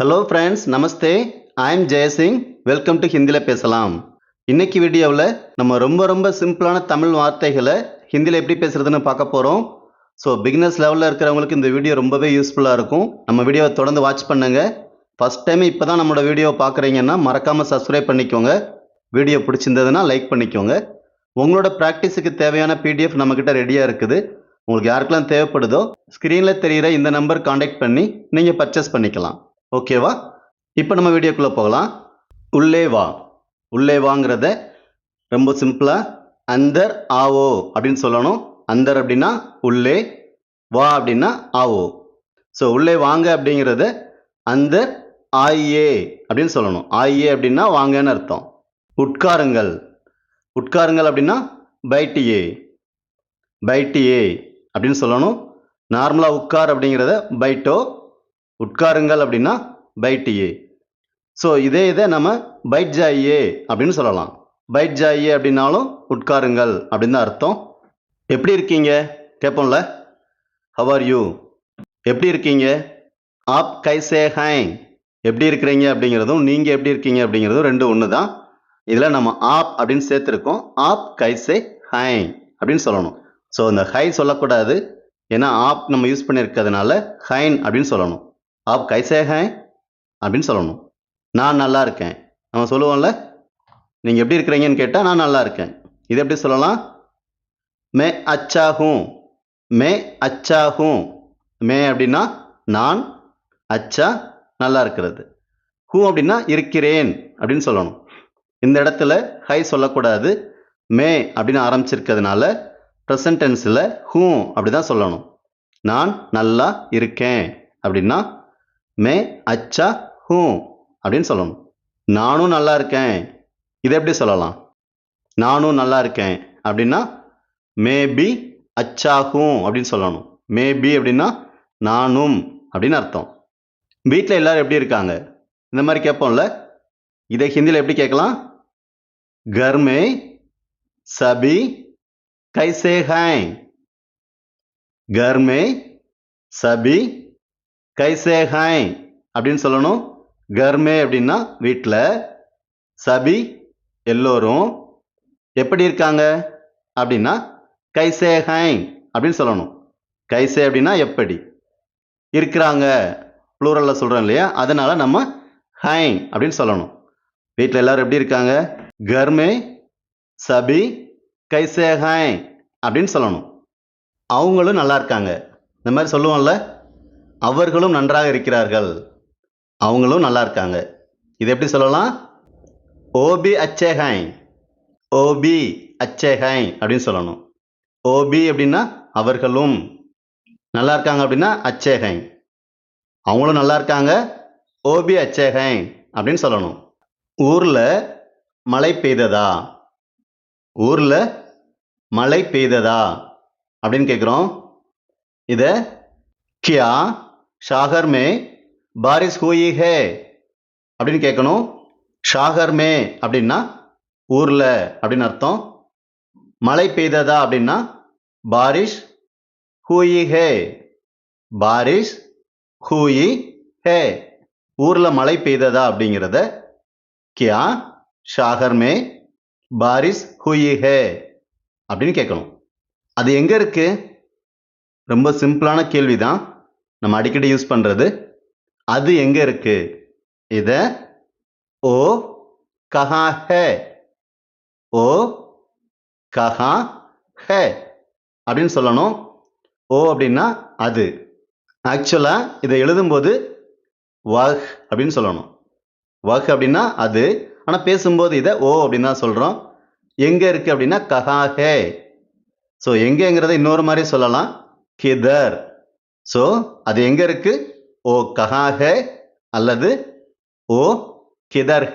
Hello friends namaste I'm Jaisingh welcome to ஹிந்தியில் பேசலாம். இன்னைக்கு வீடியோவில் நம்ம ரொம்ப ரொம்ப சிம்பிளான தமிழ் வார்த்தைகளை ஹிந்தியில் எப்படி பேசுகிறதுன்னு பார்க்க போகிறோம் ஸோ பிகினர்ஸ் லெவலில் இருக்கிறவங்களுக்கு இந்த வீடியோ ரொம்பவே யூஸ்ஃபுல்லாக இருக்கும். நம்ம வீடியோவை தொடர்ந்து வாட்ச் பண்ணுங்கள் ஃபஸ்ட் டைம் இப்போ தான் நம்மளோட வீடியோ பார்க்குறீங்கன்னா மறக்காமல் சப்ஸ்கிரைப் பண்ணிக்கோங்க. வீடியோ பிடிச்சிருந்ததுன்னா லைக் பண்ணிக்கோங்க. உங்களோட ப்ராக்டிஸுக்கு தேவையான பிடிஎஃப் நம்மக்கிட்ட ரெடியாக இருக்குது. உங்களுக்கு யாருக்கெல்லாம் தேவைப்படுதோ ஸ்க்ரீனில் தெரிகிற இந்த நம்பர் காண்டாக்ட் பண்ணி நீங்கள் பர்ச்சேஸ் பண்ணிக்கலாம். ஓகேவா? இப்போ நம்ம வீடியோக்குள்ளே போகலாம். உள்ளே வா. உள்ளே வாங்கிறத ரொம்ப சிம்பிளாக அந்தர் ஆவோ அப்படின்னு சொல்லணும். அந்தர் அப்படின்னா உள்ளே வா அப்படின்னா ஆவோ. ஸோ உள்ளே வாங்க அப்படிங்கிறத அந்தர் ஆயே அப்படின்னு சொல்லணும். ஆயே அப்படின்னா வாங்கன்னு அர்த்தம். உட்காருங்கள். உட்காருங்கள் அப்படின்னா பைட்டியே. பைட்டியே அப்படின்னு சொல்லணும். நார்மலாக உட்கார் அப்படிங்கிறத பைட்டோ உட்காருங்கள் அப்படின்னா பைட்டியே ஸோ இதே இதை நம்ம பைட் ஜாயே அப்படின்னு சொல்லலாம். பைட் ஜாயே அப்படின்னாலும் உட்காருங்கள் அப்படின்னு தான் அர்த்தம். எப்படி இருக்கீங்க? கேட்போம்ல. ஹவ் ஆர் யூ எப்படி இருக்கீங்க? ஆப் கைசே ஹைங் எப்படி இருக்கிறீங்க அப்படிங்கிறதும் நீங்கள் எப்படி இருக்கீங்க அப்படிங்கிறதும் ரெண்டு ஒன்று தான் இதில் நம்ம ஆப் அப்படின்னு சேர்த்துருக்கோம். ஆப் கைசே ஹைங் அப்படின்னு சொல்லணும். ஸோ இந்த ஹை சொல்லக்கூடாது. ஏன்னா ஆப் நம்ம யூஸ் பண்ணியிருக்கிறதுனால ஹைன் அப்படின்னு சொல்லணும். ஆப் கைசே அப்படின்னு சொல்லணும். நான் நல்லா இருக்கேன். நம்ம சொல்லுவோம்ல நீங்கள் எப்படி இருக்கிறீங்கன்னு கேட்டால் நான் நல்லா இருக்கேன். இது எப்படி சொல்லலாம்? மே அச்சா ஹூம் மே அச்சா ஹூம் மே அப்படின்னா நான் அச்சா நல்லா இருக்கிறது. ஹூ அப்படின்னா இருக்கிறேன் அப்படின்னு சொல்லணும். இந்த இடத்துல ஹை சொல்லக்கூடாது. மே அப்படின்னு ஆரம்பிச்சிருக்கிறதுனால ப்ரெசன்டென்ஸில் ஹூ அப்படி தான் சொல்லணும். நான் நல்லா இருக்கேன் அப்படின்னா மே அச்சா ஹூ அப்படின்னு சொல்லணும். நானும் நல்லா இருக்கேன். இதை எப்படி சொல்லலாம்? நானும் நல்லா இருக்கேன் அப்படின்னா மேபி அச்சா ஹூ அப்படின்னு சொல்லணும். மேபி அப்படின்னா நானும் அப்படின்னு அர்த்தம். வீட்டில் எல்லோரும் எப்படி இருக்காங்க? இந்த மாதிரி கேட்போம்ல? இதை ஹிந்தியில் எப்படி கேட்கலாம்? கர்மே சபி கைசே கர்மே சபி கைசே ஹாய் அப்படின்னு சொல்லணும். கர்மே அப்படின்னா வீட்டில் சபி எல்லோரும் எப்படி இருக்காங்க? அப்படின்னா கைசே ஹாய் அப்படின்னு சொல்லணும். கைசே அப்படின்னா எப்படி? இருக்கிறாங்க. ப்ளூரலில் சொல்கிறோம் இல்லையா? அதனால் நம்ம ஹை அப்படின்னு சொல்லணும். வீட்டில் எல்லோரும் எப்படி இருக்காங்க? கர்மே சபி கைசே ஹாய் அப்படின்னு சொல்லணும். அவங்களும் நல்லா இருக்காங்க. இந்த மாதிரி சொல்லுவோம்ல? அவர்களும் நன்றாக இருக்கிறார்கள். அவங்களும் நல்லா இருக்காங்க. இது எப்படி சொல்லலாம்? ஓபி அச்சே ஹாய் ஓபி அச்சே ஹாய் அப்படின்னு சொல்லணும். ஓபி அப்படின்னா அவர்களும். நல்லா இருக்காங்க அப்படின்னா அச்சே ஹாய் அவங்களும் நல்லா இருக்காங்க. ஓபி அச்சே ஹாய் அப்படின்னு சொல்லணும். ஊரில் மழை பெய்ததா? ஊரில் மழை பெய்ததா? அப்படின்னு கேட்குறோம் இதை கியா ஷாகர் மே பாரிஸ் ஹூயி ஹே அப்படின்னு கேட்கணும் ஷாகர் மே அப்படின்னா ஊரில் அப்படின்னு அர்த்தம். மழை பெய்ததா அப்படின்னா பாரிஷ் ஹூயி ஹே. பாரிஷ் ஹூயி ஹே. ஊரில் மழை பெய்ததா அப்படிங்கிறத கியா ஷாகர் மே பாரிஸ் ஹூயி ஹே அப்படின்னு கேட்கணும் அது எங்கே இருக்குது ரொம்ப சிம்பிளான கேள்வி தான் நம்ம அடிக்கடி யூஸ் பண்ணுறது அது எங்கே இருக்கு? இதை ஓ கஹா ஹே. ஓ கஹா ஹே அப்படின்னு சொல்லணும். ஓ அப்படின்னா அது. ஆக்சுவலாக இதை எழுதும்போது வஹ் அப்படின்னு சொல்லணும். வஹ் அப்படின்னா அது. ஆனால் பேசும்போது இதை ஓ அப்படின்னு தான் சொல்கிறோம் எங்கே இருக்குது அப்படின்னா கஹா ஹே. ஸோ எங்கேங்கிறத இன்னொரு மாதிரி சொல்லலாம். கிதர். ஸோ அது எங்கே இருக்குது ஓ கஹா அல்லது ஓ கிதர்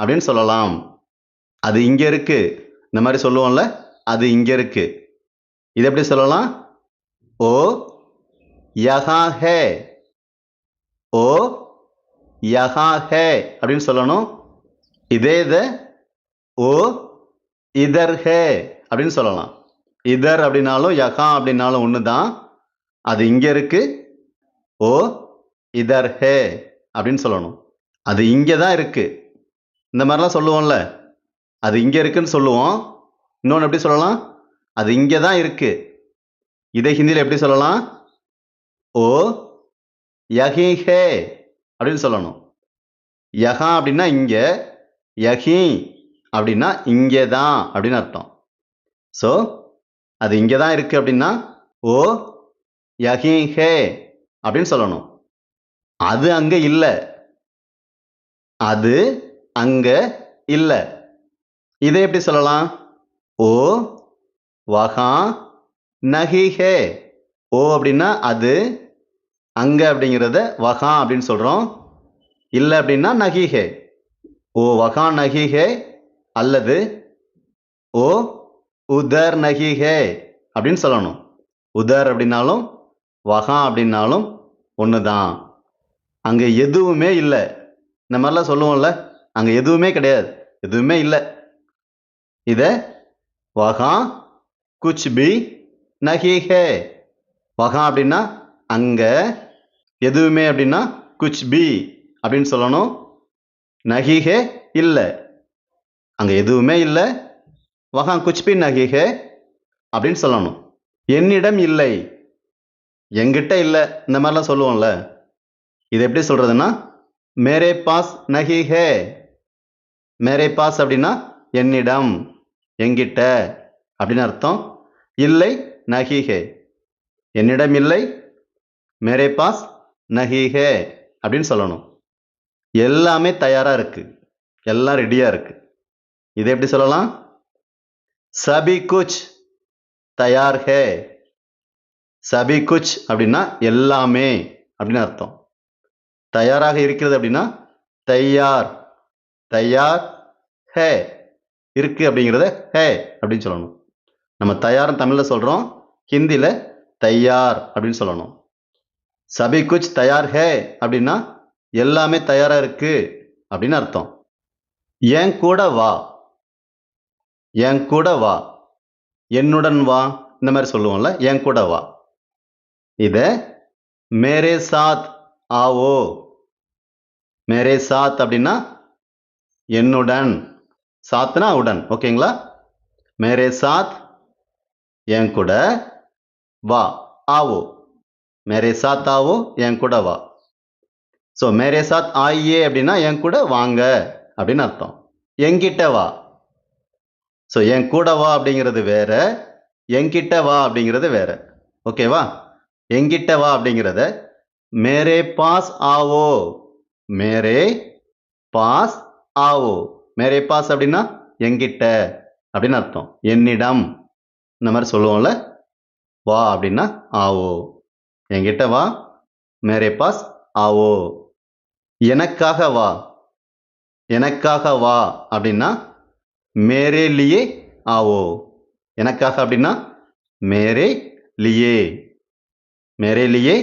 அப்படின்னு சொல்லலாம். அது இங்கே இருக்குது இந்த மாதிரி சொல்லுவோம்ல அது இங்கே இருக்குது இது எப்படி சொல்லலாம்? ஓ யஹா ஹே ஓ யஹா ஹே அப்படின்னு சொல்லணும். இதே இதை ஓ இதர் ஹே அப்படின்னு சொல்லலாம். இதர் அப்படின்னாலும் யஹா அப்படின்னாலும் ஒன்று தான் அது இங்கே இருக்கு. ஓ இதர் ஹே அப்படின்னு சொல்லணும். அது இங்கே தான் இருக்குது இந்த மாதிரிலாம் சொல்லுவோம்ல. அது இங்கே இருக்குன்னு சொல்லுவோம். இன்னொன்று எப்படி சொல்லலாம்? அது இங்கே தான் இருக்குது இதை ஹிந்தியில் எப்படி சொல்லலாம்? ஓ யஹி ஹே அப்படின்னு சொல்லணும். யஹா அப்படின்னா இங்கே யஹி அப்படின்னா இங்கே தான் அப்படின்னு அர்த்தம். ஸோ அது இங்கே தான் இருக்குது அப்படின்னா ஓ யஹி ஹே அப்படின்னு சொல்லணும். அது அங்க இல்லை. அது அங்க இல்லை. இதை எப்படி சொல்லலாம்? ஓ வகா நஹி ஹே. ஓ அப்படின்னா அது அங்க அப்படிங்கிறத வகா அப்படின்னு சொல்றோம். இல்லை அப்படின்னா நகிஹே ஓ வகா நகிஹே அல்லது ஓ உதர் நகிஹே அப்படின்னு சொல்லணும். உதர் அப்படின்னாலும் வகா அப்படின்னாலும் ஒன்று தான் அங்கே எதுவுமே இல்லை. இந்த மாதிரிலாம் சொல்லுவோம்ல அங்கே எதுவுமே கிடையாது. எதுவுமே இல்லை. இதை வகா குச் பி நஹி ஹே. வகா அப்படின்னா அங்கே எதுவுமே அப்படின்னா குச் பி அப்படின்னு சொல்லணும். நகிஹே இல்லை. அங்கே எதுவுமே இல்லை. வகா குச் பி அப்படின்னு சொல்லணும். என்னிடம் இல்லை. எங்கிட்ட இல்லை இந்த மாதிரிலாம் சொல்லுவோம்ல. இது எப்படி சொல்கிறதுன்னா மேரே பாஸ் நகி ஹே. மேரே பாஸ் அப்படின்னா என்னிடம் என்கிட்ட அப்படின்னு அர்த்தம். இல்லை நகி ஹே. என்னிடம் இல்லை மேரே பாஸ் நகி ஹே அப்படின்னு சொல்லணும். எல்லாமே தயாராக இருக்குது எல்லாம் ரெடியாக இருக்குது இதை எப்படி சொல்லலாம்? சபி குச் தயார் ஹே. சபி குச் அப்படின்னா எல்லாமே அப்படின்னு அர்த்தம். தயாராக இருக்கிறது அப்படின்னா தையார். தையார் ஹே இருக்கு அப்படிங்கிறத ஹே அப்படின்னு சொல்லணும். நம்ம தயார்னு தமிழில் சொல்கிறோம் ஹிந்தியில் தையார் அப்படின்னு சொல்லணும். சபி குச் தயார் ஹே அப்படின்னா எல்லாமே தயாராக இருக்கு அப்படின்னு அர்த்தம். என் கூட வா. என் கூட வா. என்னுடன் வா. இந்த மாதிரி சொல்லுவோம்ல. என் கூட வா. இதை மேரே சாத் ஆவோ. மேரே சாத் அப்படின்னா என்னுடன். சாத்னா உடன். ஓகேங்களா? மேரே சாத் என் கூட வா. ஆவோ. மேரே சாத் ஆவோ என் கூட வா. ஸோ மேரே சாத் ஆயே அப்படின்னா என் கூட வாங்க அப்படின்னு அர்த்தம். என்கிட்ட வா. ஸோ என் கூட வா அப்படிங்கிறது வேற. என்கிட்ட வா அப்படிங்கிறது வேற. ஓகேவா? என்கிட்ட வா அப்படிங்கிறத மேரே பாஸ் ஆவோ மேரே பாஸ் ஆவோ. மேரே பாஸ் அப்படின்னா என்கிட்ட அப்படின்னு அர்த்தம். என்னிடம் இந்த மாதிரி சொல்லுவோம்ல வா அப்படின்னா ஆவோ. என்கிட்ட வா மேரே பாஸ் ஆவோ. எனக்காக வா எனக்காக வா அப்படின்னா மேரே லியே ஆவோ. எனக்காக அப்படின்னா மேரே லியே. மேரேலியே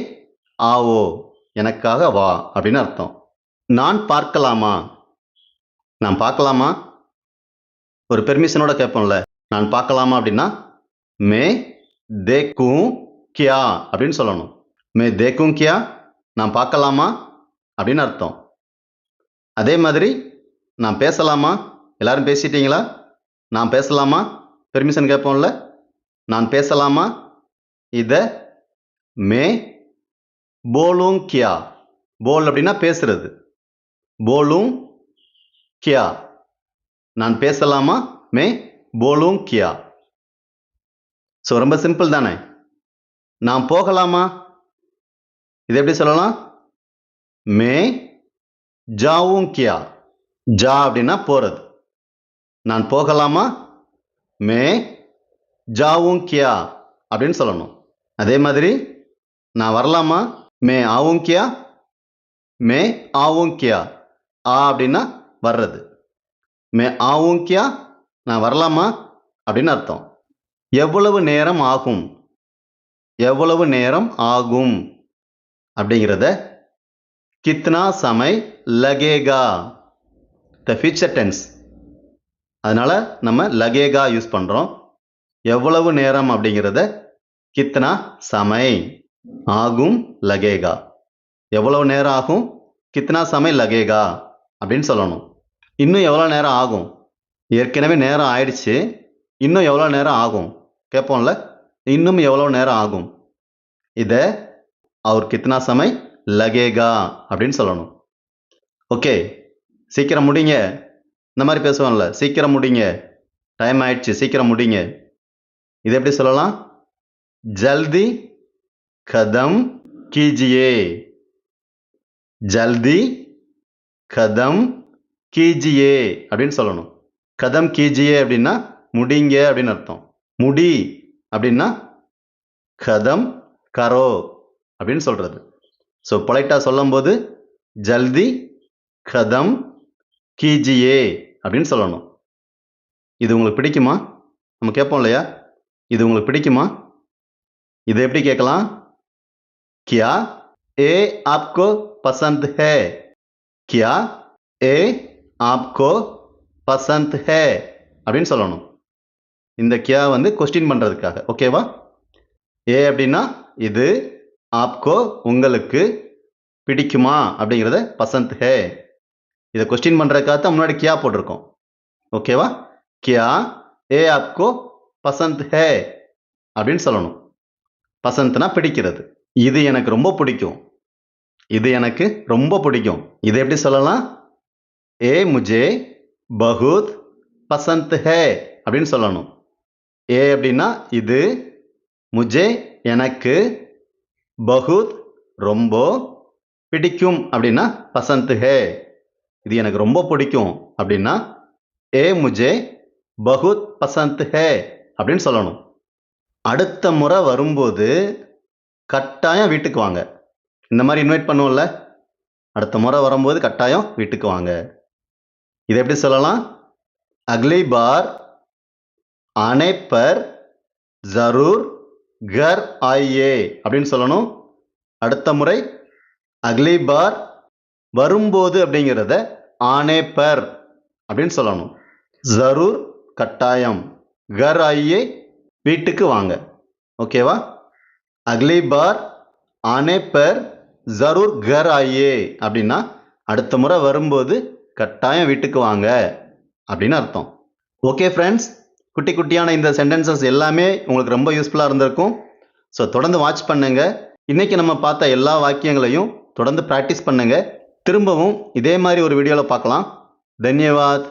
ஆவோ எனக்காக வா அப்படின்னு அர்த்தம். நான் பார்க்கலாமா? நான் பார்க்கலாமா? ஒரு பெர்மிஷனோட கேட்போம்ல. நான் பார்க்கலாமா அப்படின்னா மே தேக்கும் கியா அப்படின்னு சொல்லணும். மே தேக்கும் கியா நான் பார்க்கலாமா? அப்படின்னு அர்த்தம். அதே மாதிரி நான் பேசலாமா? எல்லாரும் பேசிட்டீங்களா? நான் பேசலாமா? பெர்மிஷன் கேட்போம்ல. நான் பேசலாமா? இதை மே போலும் கியா. போல் அப்படின்னா பேசுறது. போலும் கியா. நான் பேசலாமா? மே போலும் கியா. ஸோ ரொம்ப சிம்பிள் தானே. நான் போகலாமா? இது எப்படி சொல்லலாம்? மே ஜாவும் கியா. ஜா அப்படின்னா போகிறது நான் போகலாமா? மே ஜாவும் கியா அப்படின்னு சொல்லணும். அதே மாதிரி நான் வரலாமா? மே ஆவும் கியா மே ஆவும் கியா ஆ அப்படின்னா வர்றது. மே ஆவும் கியா நான் வரலாமா? அப்படின்னு அர்த்தம். எவ்வளவு நேரம் ஆகும்? எவ்வளவு நேரம் ஆகும்? அப்படிங்கிறத கித்னா சமை லகேகா. த ஃபியூச்சர் டென்ஸ் அதனால் நம்ம லகேகா யூஸ் பண்ணுறோம் எவ்வளவு நேரம் அப்படிங்கிறத கித்னா சமை. ஆகும் லகேகா. எவ்வளவு நேரம் ஆகும்? கித்தனா சமயம் லகேகா அப்படின்னு சொல்லணும். இன்னும் எவ்வளோ நேரம் ஆகும்? ஏற்கனவே நேரம் ஆயிடுச்சு. இன்னும் எவ்வளோ நேரம் ஆகும்? கேட்போம்ல? இன்னும் எவ்வளோ நேரம் ஆகும்? இதை அவர் கித்தனா சமய் லகேகா அப்படின்னு சொல்லணும். ஓகே. சீக்கிரம் முடிங்க. இந்த மாதிரி பேசுவோம்ல. சீக்கிரம் முடிங்க. டைம் ஆயிடுச்சு. சீக்கிரம் முடிங்க. இது எப்படி சொல்லலாம்? ஜல்தி கதம் கீஜியே. ஜல்தி கதம் கீஜியே அப்படின்னு சொல்லணும். கதம் கீஜியே அப்படின்னா முடிங்க அப்படின்னு அர்த்தம். முடி அப்படின்னா கதம் கரோ அப்படின்னு சொல்கிறது ஸோ பொலைட்டாக சொல்லும்போது ஜல்தி கதம் கீஜியே அப்படின்னு சொல்லணும். இது உங்களுக்கு பிடிக்குமா? நம்ம கேட்போம் இல்லையா? இது உங்களுக்கு பிடிக்குமா? இது எப்படி கேட்கலாம்? கியா ஏ ஆப்கோ பசந்த் है? கியா ஏ ஆப்கோ பசந்த் ஹே அப்படின்னு சொல்லணும். இந்த கியா வந்து கொஸ்டின் பண்ணுறதுக்காக ஓகேவா ஏ அப்படின்னா இது ஆப்கோ உங்களுக்கு பிடிக்குமா அப்படிங்கிறத பசந்த் ஹே. இதை கொஸ்டின் பண்ணுறதுக்காக தான் முன்னாடி கியா போட்டிருக்கோம். ஓகேவா கியா ஏ ஆப்கோ பசந்த் ஹே அப்படின்னு சொல்லணும். பசந்த்னா பிடிக்கிறது. இது எனக்கு ரொம்ப பிடிக்கும். இது எனக்கு ரொம்ப பிடிக்கும். இது எப்படி சொல்லலாம்? ஏ முஜே பகுத் பசந்த் ஹே அப்படின்னு சொல்லணும். ஏ அப்படின்னா இது முஜே எனக்கு பகுத் ரொம்ப பிடிக்கும் அப்படின்னா பசந்த் ஹே. இது எனக்கு ரொம்ப பிடிக்கும் அப்படின்னா ஏ முஜே பகுத் பசந்த் ஹே அப்படின்னு சொல்லணும். அடுத்த முறை வரும்போது கட்டாயம் வீட்டுக்கு வாங்க. இந்த மாதிரி இன்வைட் பண்ணுவோம்ல? அடுத்த முறை வரும்போது கட்டாயம் வீட்டுக்கு வாங்க. இதை எப்படி சொல்லலாம்? அக்லி பார் அனைப்பர் ஜரூர் கர் ஆயே அப்படின்னு சொல்லணும். அடுத்த முறை அக்லி பார் வரும்போது அப்படிங்கிறத ஆனேப்பர் அப்படின்னு சொல்லணும். ஜரூர் கட்டாயம் கர் ஆயே வீட்டுக்கு வாங்க. ஓகேவா? அக்லி பார் ஆனே பர் ஜரூர் கர் ஆயே. அப்படின்னா அடுத்த முறை வரும்போது கட்டாயம் வீட்டுக்கு வாங்க. அப்படின்னு அர்த்தம். ஓகே ஃப்ரெண்ட்ஸ் குட்டி குட்டியான இந்த சென்டென்சஸ் எல்லாமே உங்களுக்கு ரொம்ப யூஸ்ஃபுல்லாக இருந்திருக்கும். ஸோ தொடர்ந்து வாட்ச் பண்ணுங்க. இன்னைக்கு நம்ம பார்த்த எல்லா வாக்கியங்களையும் தொடர்ந்து ப்ராக்டிஸ் பண்ணுங்க. திரும்பவும் இதே மாதிரி ஒரு வீடியோவில் பார்க்கலாம். தன்யவாத்.